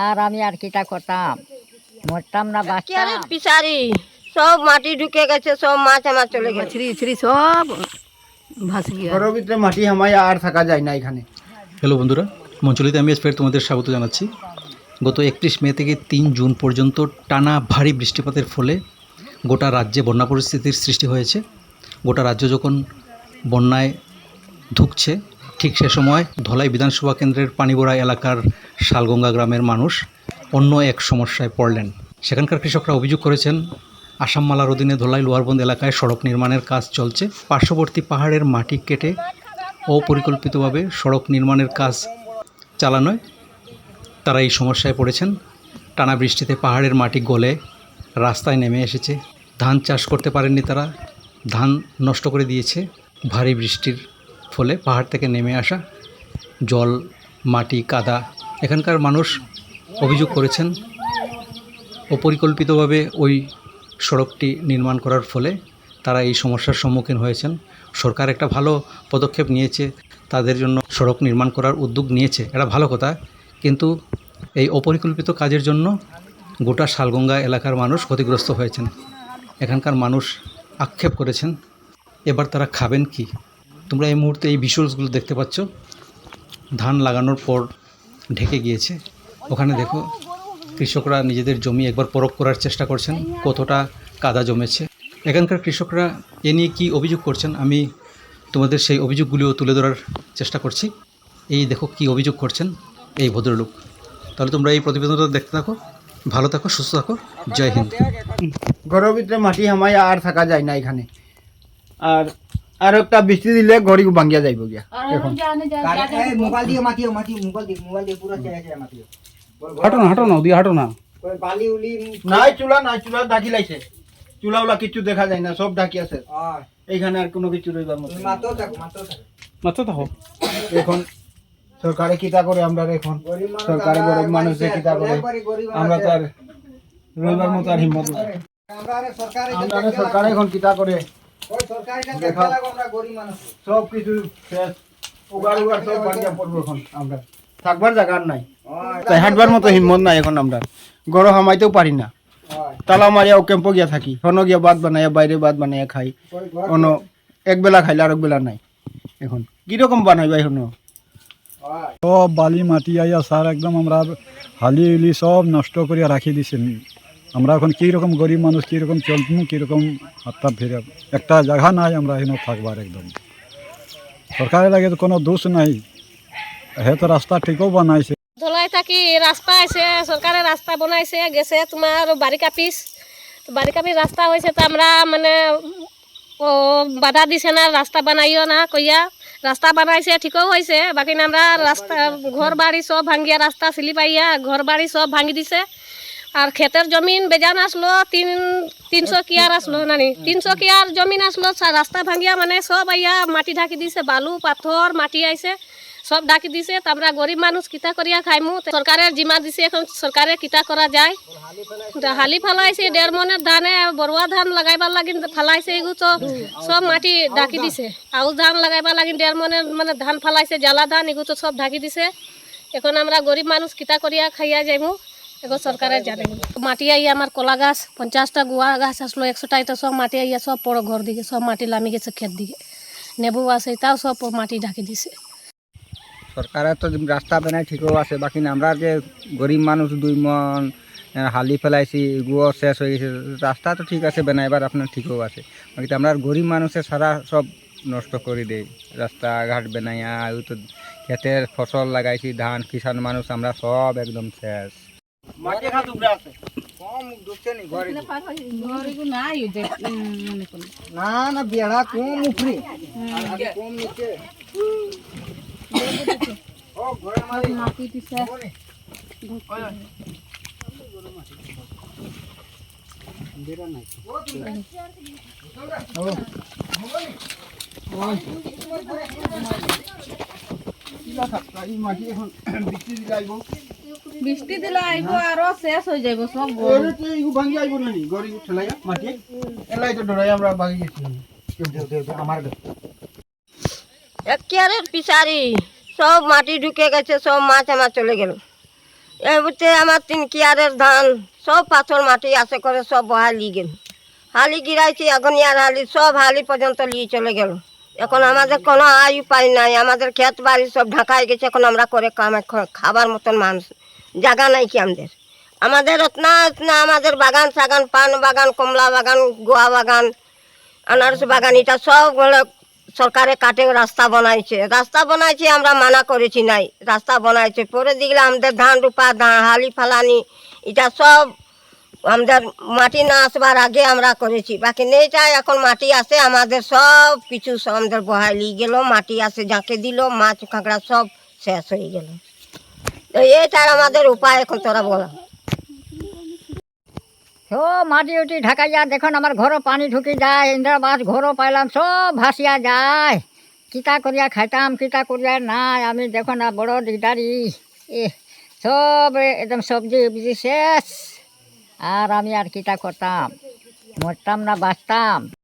আর আমি আর কিটা করতাম? মরতাম না কি আরে বাঁচতাম। পিসারি? সব মাটি ঢুকে গেছে সব মাছ আমার চলে গেছে। সব ভাসি ঘরের ভিতরে মাটি হামাই আর থাকা যায় না এখানে। হ্যালো বন্ধুরা মঞ্চলিতে আমি ফের তোমাদের স্বাগত জানাচ্ছি। গত একত্রিশ মে থেকে তিন জুন পর্যন্ত টানা ভারী বৃষ্টিপাতের ফলে গোটা রাজ্যে বন্যা পরিস্থিতির সৃষ্টি হয়েছে। গোটা রাজ্য যখন বন্যায় ধুকছে ঠিক সে সময় ধলাই বিধানসভা কেন্দ্রের পানিবোড়া এলাকার শালগঙ্গা গ্রামের মানুষ অন্য এক সমস্যায় পড়লেন। সেখানকার কৃষকরা অভিযোগ করেছেন, আসাম মালার অধীনে ধলাই লোয়ারবন্দ এলাকায় সড়ক নির্মাণের কাজ চলছে। পার্শ্ববর্তী পাহাড়ের মাটি কেটে অপরিকল্পিতভাবে সড়ক নির্মাণের কাজ চালানোয় তারা এই সমস্যায় পড়েছেন। টানা বৃষ্টিতে পাহাড়ের মাটি গলে রাস্তায় নেমে এসেছে। ধান চাষ করতে পারেননি তারা। ধান নষ্ট করে দিয়েছে। ভারী বৃষ্টির ফলে পাহাড় থেকে নেমে আসা জল, মাটি, কাদা এখানকার মানুষ অভিযোগ করেছেন অপরিকল্পিতভাবে ওই সড়কটি নির্মাণ করার ফলে তারা এই সমস্যার সম্মুখীন হয়েছেন। সরকার একটা ভালো পদক্ষেপ নিয়েছে, তাদের জন্য সড়ক নির্মাণ করার উদ্যোগ নিয়েছে, এটা ভালো কথা। কিন্তু এই অপরিকল্পিত কাজের জন্য গোটা শালগঙ্গা এলাকার মানুষ ক্ষতিগ্রস্ত হয়েছেন। এখানকার মানুষ আক্ষেপ করেছেন, এবার তারা খাবেন কি? তোমরা এই মুহূর্তে এই ভিজুয়ালসগুলো দেখতে পাচ্ছ। ধান লাগানোর পর ঢেকে গিয়েছে। ওখানে দেখো, কৃষকরা নিজেদের জমি একবার পরখ করার চেষ্টা করছেন, কতটা কাদা জমেছে। এখানকার কৃষকরা এ নিয়ে কী অভিযোগ করছেন, আমি তোমাদের সেই অভিযোগগুলিও তুলে ধরার চেষ্টা করছি। এই দেখো কি অভিযোগ করছেন এই ভদ্রলোক। তাহলে তোমরা এই প্রতিবেদনটা দেখতে থাকো, ভালো থাকো, সুস্থ থাকো, জয় হিন্দ। ঘরের ভিতরে মাটি হামাই আর থাকা যায় না এখানে। আর আর একটা বৃষ্টি দিলে ঘড়ি ভাঙ্গিয়া যাইব গিয়া এখন। মোবাইল দিয়ে মাতিও মাতিও মোবাইল দিয়ে মোবাইল দিয়ে পুরো চেয়ে চেয়ে মাতিও। হাঁটো না হাঁটো না ওদিকে হাঁটো না। বালি উলি নাই চুলা নাই চুলা ঢাকি লাইছে। চুলা উলা কিছু দেখা যায় না সব ঢাকি আছে। এইখানে আর কোনো কিছু রইবার মতো। মাতো থাকো মাতো থাকো। মাত্র দেখো এখন সরকারে কিতা করে আমরা এখন সরকারে গরিব মানুষে কিতা করে আমরা তো আর রইবার মতো আর হিম্মত আমরা সরকারে সরকারে এখন কিতা করে সব কিছু শেষ। উগার উগার সব বাড়িয়া পড়ব এখন আমরা। থাকবার জায়গার নাই। তাই হাঁটবার মতো হিম্মত নাই এখন আমরা। গরো হামাইতেও পারি না। তালা মারিয়া ও ক্যাম্প গিয়া থাকি। হন গিয়া ভাত বানাইয়া বাইরে ভাত বানাইয়া খাই। এক বেলা খাইলে আর এক বেলা নাই। এখন কীরকম বানাইবা এখন? সব বালি মাটি আইয়া সার একদম আমরা হালি উলি সব নষ্ট করিয়া রাখি দিছেন। আমরা এখন কীরকম গরিব মানুষ, কীরকম চলতমু কীরকম হাতটা ফিরে, একটা জায়গা নাই আমরা এখানে থাকবার একদম। সরকারের লাগে তো কোনো দোষ নাই। হে তো রাস্তা ঠিকও বানাইছে। ধলাই থাকি, রাস্তা আছে, সরকারে রাস্তা বনাইছে, গেছে তোমার বারিকা পিস। তো বারিকা পিস রাস্তা হয়েছে তো আমরা মানে ও বাধা দিছে না, রাস্তা বানাইও না কইয়া। রাস্তা বানাইছে, ঠিকও হয়েছে বাকি আমরা রাস্তা ঘর বাড়ি সব ভাঙ্গিয়া রাস্তা সিলি পাইয়া ঘর বাড়ি সব ভাঙি দিছে। আর ক্ষেতের জমিন বেজান আসলো, তিন, তিনশো কিয়ার আসলো নানি। তিনশো কিয়ার জমিন আসলো রাস্তা ভাঙ্গিয়া মানে সব আইয়া মাটি ঢাকি দিছে, বালু, পাথর, মাটি আইছে, সব ডাকি দিছে। তো আমরা গরিব মানুষ, কিতা করিয়া খাইমু? সরকারের জিমা দিছে, এখন সরকারে কিতা করা যায়? হালি ফালাইছে, দেড় মনের ধানে, বড়ুয়া ধান লাগাইবার লাগিন ফালাইছে এগুলো তো। সব মাটি ডাকি দিছে। আউশ ধান লাগাইবার লাগিন দেড় মনের মানে ধান ফালাইছে, জ্বালা ধান এগুলো তো সব ঢাকি দিছে। এখন আমরা গরিব মানুষ, কিতা করিয়া খাইয়া যাইমু? এখন সরকারে জানে। মাটি আইয়া আমার কলা গাছ, পঞ্চাশটা গুয়া গাছ আসলো একশোটাই তো সব মাটি আইয়া সব পড়ো ঘর দিকে, সব মাটি লামি গেছে ক্ষেত দিকে। নেবু আছে, তাও সব মাটি ঢাকি দিছে। সরকারের তো রাস্তা বানাই ঠিকও আছে, বাকি আমরা যে গরিব মানুষ দুই মন হালি ফেলাইছি গুয়ো শেষ হয়ে গেছে, রাস্তা তো ঠিক আছে বানাইবার আপনার ঠিকও আছে। বাকি আমরা গরিব মানুষের সারা সব নষ্ট করে দেই। রাস্তাঘাট বানাইয়া তো ক্ষেতের ফসল লাগাইছি, ধান কিষান মানুষ, আমরা সব একদম শেষ। মাটি খাত উপরে আছে। কম ঢুকছে নি, ঘরে না না, বেড়া কম উপরে। কম নিচে। ও, ঘরে মাটি। থাকতা এই মাটি এখন দিলে আইব বৃষ্টি দিলে আইব আরও শেষ হয়ে যাইব সব ওরে তো ইগু ভাঙ্গি আইব না নি গড়ি ঠেলাইয়া মাটি। এলাই তো ডরাই আমরা ভাগি গেছি। আমার কি আরে পিসারি সব মাটি ঢুকে গেছে সব মাছ আমার চলে গেল। এবারে আমার তিন কিয়ারের ধান সব পাথর মাটি আছে করে সব বহালি গেল। হালি গিরাইছি আগনিয়ার হালি সব হালি পর্যন্ত নিয়ে চলে গেল। এখন আমাদের কোনো আয় উপায় নাই আমাদের ক্ষেত বাড়ি সব ঢাকায় গেছে এখন আমরা করে কামে খাবার মতন মানুষ। জায়গা নাই কি আমাদের? আমাদের অতনা অতনা আমাদের বাগান সাগান পান বাগান, কমলা বাগান গোয়া বাগান, আনারস বাগান, এটা সবগুলো সরকারে কাটে, রাস্তা বানাইছে। রাস্তা বানাইছে আমরা মানা করেছি নাই, রাস্তা বানাইছে। পরে দিলে আমাদের ধান রূপা, ধান হালি ফালানি, এটা সব আমাদের মাটি না আসবার আগে আমরা করেছি। বাকি নেই চাই, এখন মাটি আসে আমাদের সব কিছু সব আমাদের বহাইলি গেল, মাটি আসে যাকে দিল, মাছ কাঁকড়া সব শেষ হয়ে গেল। এটার আমাদের উপায় এখন তোরা বলা। সব মাটি উটি ঢাকাইয়া দেখুন আমার ঘরও পানি ঢুকি যায়, ইন্দ্রাবাস, ঘরও পাইলাম, সব ভাসিয়া যায়। কিতা করিয়া খাইতাম, কিতা করিয়া নাই, আমি দেখো না, বড় দিকদারি এ সব একদম সবজি উবজি শেষ। আর আমি আর কিতা করতাম? মরতাম না, বাঁচতাম।